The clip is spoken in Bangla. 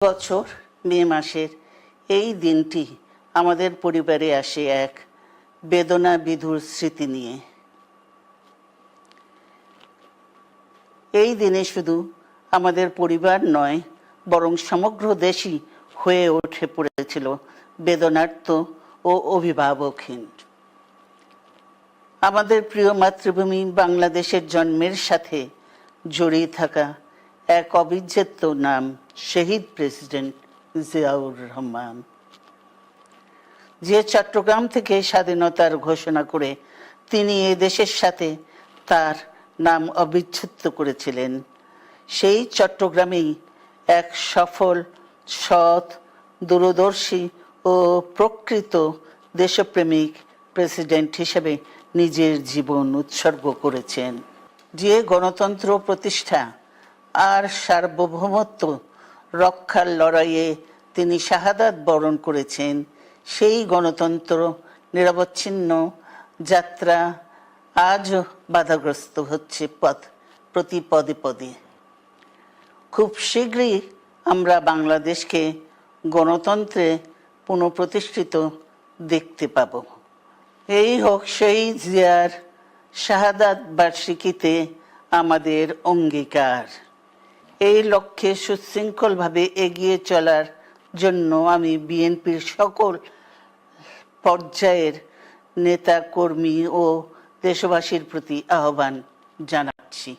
বছর, মে মাসের এই দিনটি আমাদের পরিবারে আসে এক বেদনা বিধুর স্মৃতি নিয়ে। এই দিনে শুধু আমাদের পরিবার নয়, বরং সমগ্র দেশই হয়ে ওঠে পড়েছিল বেদনার্থ ও অভিভাবকহীন। আমাদের প্রিয় মাতৃভূমি বাংলাদেশের জন্মের সাথে জড়িয়ে থাকা এক অবিচ্ছেদ্য নাম, শহীদ প্রেসিডেন্ট জিয়াউর রহমান। যে চট্টগ্রাম থেকে স্বাধীনতার ঘোষণা করে তিনি এ দেশের সাথে তার নাম অবিচ্ছেদ্য করেছিলেন, সেই চট্টগ্রামেই এক সফল, সৎ, দূরদর্শী ও প্রকৃত দেশপ্রেমিক প্রেসিডেন্ট হিসেবে নিজের জীবন উৎসর্গ করেছেন। যে গণতন্ত্র প্রতিষ্ঠা আর সার্বভৌমত্ব রক্ষার লড়াইয়ে তিনি শাহাদাত বরণ করেছেন। সেই গণতন্ত্র নিরবচ্ছিন্ন যাত্রা আজও বাধাগ্রস্ত হচ্ছে পথ, প্রতি পদে পদে। খুব শীঘ্রই আমরা বাংলাদেশকে গণতন্ত্রে পুনঃপ্রতিষ্ঠিত দেখতে পাব। এই হোক সেই জিয়ার শাহাদাত বার্ষিকীতে আমাদের অঙ্গীকার। এই লক্ষ্যে সুশৃঙ্খলভাবে এগিয়ে চলার জন্য আমি বিএনপির সকল পর্যায়ের নেতা, কর্মী ও দেশবাসীর প্রতি আহ্বান জানাচ্ছি।